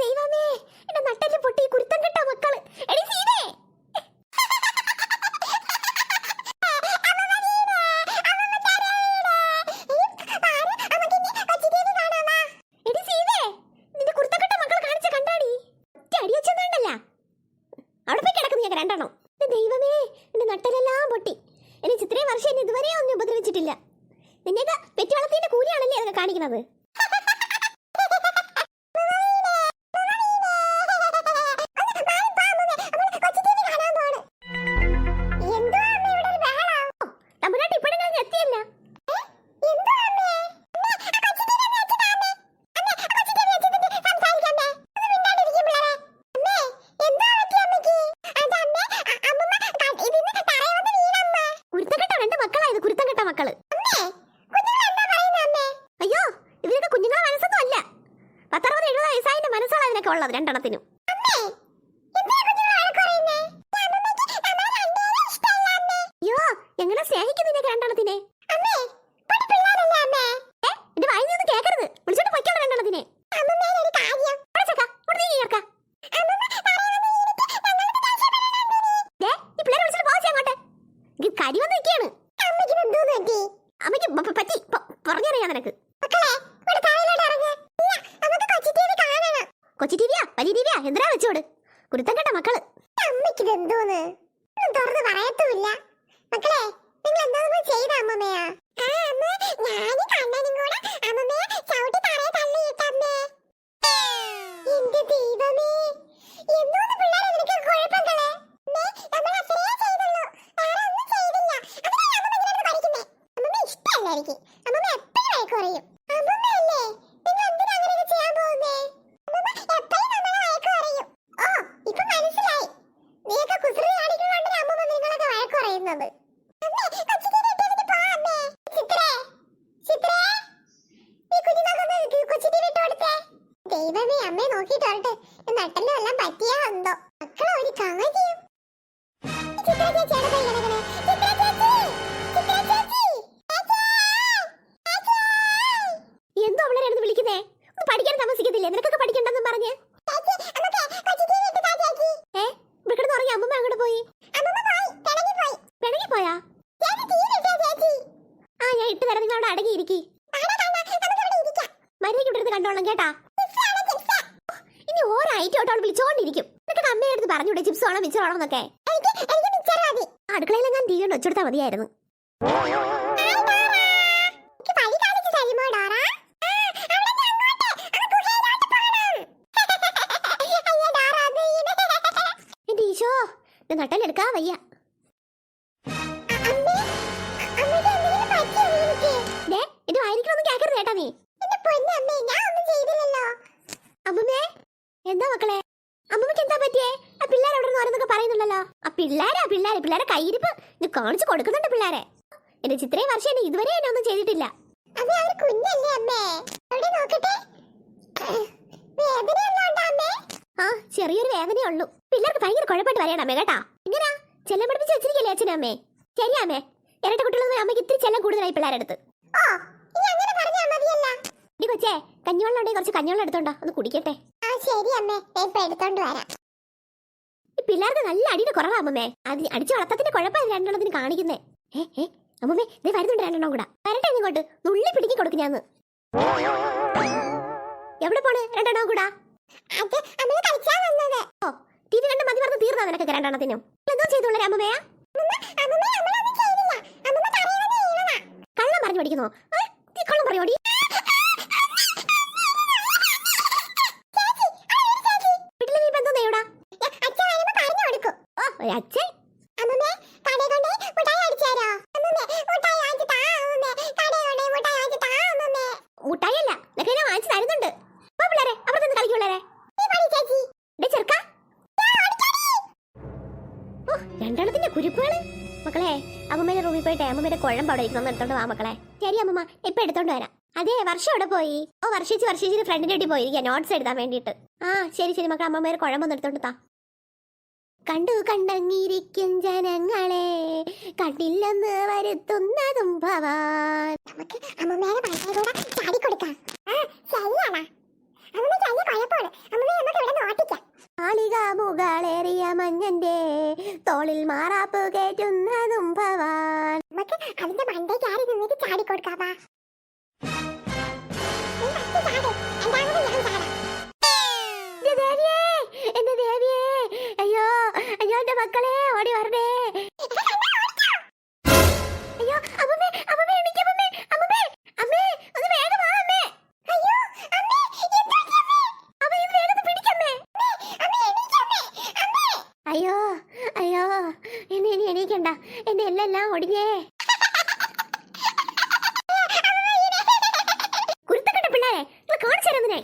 ദൈവമേ എന്റെ നട്ടൽ പൊട്ടി കുരുത്തം കെട്ട മക്കൾ. എടി സീതേ നിന്റെ കുരുത്തക്കെട്ട മക്കളെ കാണിച്ച കണ്ടാടി ഒറ്റ അടി വെച്ചെന്നാണ്ടല്ല അവിടെ പോയി കിടക്കുന്നു ഞാൻ രണ്ടെണ്ണം എന്റെ ദൈവമേ എന്റെ നട്ടലെല്ലാം പൊട്ടി എനിക്ക് ഇത്രയും വർഷം എന്നെ ഇതുവരെ ഒന്നും ഉപദ്രവിച്ചിട്ടില്ല. നിന്നെയൊക്കെ പെറ്റുവളത്തിന്റെ കൂലിയാണല്ലേ അതൊക്കെ കാണിക്കുന്നത്? മക്കൾ. അയ്യോ ഇവരൊക്കെ കുഞ്ഞുങ്ങളെ മനസ്സൊന്നും അല്ല. പത്തറുപത് എഴുപത് വയസ്സായതിന്റെ മനസ്സാണ് അതിനൊക്കെ ഉള്ളത് രണ്ടെണ്ണത്തിനും. അയ്യോ എങ്ങനെ സ്നേഹിക്കുന്നതിനെ. ഈ കരി വന്ന് നിൽക്കുകയാണ്. അമ്മയ്ക്ക് പറ്റി? പറഞ്ഞറിയാം നിനക്ക്. കൊച്ചി ടിവിയാ വലിയ ടിവിയാ എന്തിനാ വെച്ചോട് കുരുത്തം കേട്ട മക്കൾ. അമ്മയ്ക്ക് എന്തോന്ന് തുറന്ന് പറയത്തുമില്ല. മക്കളെ നിങ്ങൾ എന്തോന്നും ചെയ്ത അമ്മമ്മയാ എന്റെ ദൈവമേ എന്തോന്ന് പിള്ളേരെ നിനക്ക് എനിക്ക് അമ്മമ്മ എപ്പോഴും വഴക്ക് പറയും അമ്മമ്മയല്ലേ? നിങ്ങൾ എന്തിനാ അങ്ങനെയൊക്കെ ചെയ്യാൻ പോകുന്നേ? അമ്മമ്മ എപ്പോഴും നമ്മളെ വഴക്ക് പറയും ഓ ഇപ്പൊ മനസ്സിലായി. നീയൊക്കെ കുസൃതി കാണിക്കുന്നതുകൊണ്ടാണ് അമ്മമ്മ നിങ്ങളൊക്കെ വഴക്ക് പറയുന്നത്. ദൈവമേ അമ്മയെ നോക്കിയിട്ട് വരട്ടെ. നട്ടലും എല്ലാം പറ്റിയാ എന്തോ. മക്കളെ ഒരു കാര്യം. ചിത്ര ചേച്ചി അവിടെ അവൾ വിളിച്ചോണ്ടിരിക്കും. നിനക്ക് അമ്മയുടെ അടുത്ത് പറഞ്ഞൂടെ ചിപ്സ് വേണം മിച്ചർ വേണം എന്നൊക്കെ. അടുക്കളയിൽ ഞാൻ തീ കൊണ്ട്? വെച്ചെടുത്താൽ മതിയായിരുന്നു. എനിക്ക് വഴി കാണിച്ച് തരുമോ കേക്കരുത് കേട്ടാ അവിടുന്ന് അങ്ങോട്ട്. ആ ഗുഹയിലോട്ട് പോണം. അയ്യോ ഡോറ, അത് വീണ്. എന്റെ ഈശോ ഇത് നട്ടലെടുക്കാൻ വയ്യ അ- അമ്മേ, അമ്മയ്ക്ക് എന്തെങ്കിലും പറ്റിയോ വീണിട്ട്? ദേ എന്റെ വായിരിക്കലൊന്നും കേൾക്കരുത് കേട്ടാ നീ എന്റെ പൊന്നമ്മേ, ഞാൻ ഒന്നും ചെയ്തില്ലല്ലോ. അമ്മമ്മേ എന്താ മക്കളെ അമ്മമ്മക്ക് എന്താ പറ്റിയേ ആ പിള്ളേർ അവിടെ നിന്ന് ഓരോന്നൊക്കെ പറയുന്നുണ്ടല്ലോ. ആ പിള്ളേരാ പിള്ളേരെ പിള്ളേരെ കയ്യിരിപ്പ് ഇത് കാണിച്ചു കൊടുക്കുന്നുണ്ട് പിള്ളേരെ. എന്റെ ചിത്രയും വർഷം എന്നെ ഇതുവരെ എന്നെ ഒന്നും ചെയ്തിട്ടില്ല. അമ്മേ, കുഞ്ഞല്ലേ അമ്മേ? അവിടെ നോക്കട്ടെ? ആ ചെറിയൊരു വേദനയേ ഉള്ളൂ. പിള്ളേർക്ക് ഭയങ്കര കുഴപ്പമായിട്ട് വരയണം അമ്മേ കേട്ടാ? എങ്ങനാ ചെല്ലം പഠിപ്പിച്ച് വെച്ചിരിക്കല്ലേ അച്ഛനും അമ്മേ? ശരിയാ അമ്മേ. ഇരട്ട കുട്ടികളൊന്നും അമ്മയ്ക്ക് ഇത്തിരി ചെല്ലം കൂടുതലായി പിള്ളേരെടുത്ത് ഓ, ഇനി അങ്ങനെ മതിയല്ലോ. ഇടി കൊച്ചേ കഞ്ഞിവെള്ളം ഉണ്ടെങ്കിൽ കുറച്ച് കഞ്ഞിവെള്ളം എടുത്തോണ്ടോ ഒന്ന് കുടിക്കട്ടെ. ആ, ശരി അമ്മേ, ഞാൻ എടുത്തോണ്ട് വരാം. ഈ പിള്ളേർക്ക് നല്ല അടിയുടെ കുറവാ അമ്മമ്മേ. അത് അടിച്ചു വളർത്തത്തിന്റെ കുഴപ്പമാണ് രണ്ടെണ്ണത്തിന് കാണിക്കുന്നേ. ഏ ഏ അമ്മമ്മേ ദേ വരുന്നുണ്ട് രണ്ടെണ്ണം കൂടെ. വരട്ടെ ഇങ്ങോട്ട്. നുള്ളി പിടിക്കി കൊടുക്കും ഞാൻ എവിടെ പോണ് രണ്ടെണ്ണം കൂടാ. ടി വി കണ്ട് മതി പറഞ്ഞ് തീർന്നാ രണ്ടെണ്ണത്തിനും? എന്തോ ചെയ്തോളൂ അമ്മമ്മയാ കള്ളം പറഞ്ഞു പഠിക്കുന്നോ കള്ളം പറയോടി വീട്ടിൽ നീ ഇപ്പൊ എന്തോ നെയ്യൂടാ അച്ഛൻ വരുമ്പോ പറഞ്ഞു കൊടുക്കും ഓ ഒരു അച്ഛൻ അമ്മമ്മേ കടയിൽ കൊണ്ടേ മുട്ടായി അടിച്ചു തരോ അമ്മമ്മേ മുട്ടായി വാങ്ങിച്ചു താ അമ്മമ്മേ കടയിൽ കൊണ്ടേ മുട്ടായി വാങ്ങിച്ചു താ അമ്മമ്മേ മുട്ടായിയല്ല നിനക്ക് ഞാൻ വാങ്ങിച്ചു തരുന്നുണ്ട്. പോ പിള്ളേരെ അവിടെ നിന്ന് ചെറുക്ക. ഓ രണ്ട് രണ്ടെണ്ണത്തിന്റെ കുരുപ്പുകൾ മക്കളെ അമ്മമ്മേടെ റൂമിൽ പോയിട്ട് അമ്മമ്മേടെ കുഴമ്പ് അവിടെ ഇരിക്കണം. എടുത്തോണ്ട് വാ മക്കളെ. ശരി അമ്മമ്മ ഇപ്പൊ എടുത്തോണ്ട് വരാം. അതെ വർഷം അവിടെ പോയി? ഓ വർഷിച്ച് വർഷിച്ചിട്ട് ഫ്രണ്ടിന്റെ വീട്ടിൽ പോയിരിക്കാം നോട്ട്സ് എഴുതാൻ വേണ്ടിട്ട് ആ ശരി ശരി മക്കളെ അമ്മമ്മേരെ കുഴമ്പൊന്ന് എടുത്തോണ്ട് താ. കണ്ടു കണ്ടങ്ങിരിക്കും ജനങ്ങളെ കണ്ടില്ലെന്ന് വരുത്തുന്നതും ഭവാൻ. നമുക്ക് അമ്മമ്മേടെ ചാടി കൊടുക്കാം ആ കുഴപ്പമാണ് നമുക്ക് ഇവിടെ നോട്ടിക്കാം മുകളേറിയ മഞ്ഞന്റെ തോളിൽ മാറാപ്പ് കയറ്റുന്നതും ഭവാൻ. നമുക്ക് അതിന്റെ മണ്ടേ ചാടി നിന്നിട്ട് ചാടി மக்களே ஓடி வருதே ஐயோ அம்மே அம்மே நிக்க அம்மே அம்மே அம்மே அது வேகமா அம்மே ஐயோ அம்மே என்னாச்சு அம்மே அவ இது வேகத்தை பிடிக்க அம்மே அம்மே நிக்க அம்மே அம்மே ஐயோ ஐயோ എന്നെ ഇനി എണീക്കണ്ട എന്റെ എല്ലാം ഒടിഞ്ഞേ കുരുത്തക്കെട്ട പിള്ളേരെ കാണിച്ചു തരുന്നേ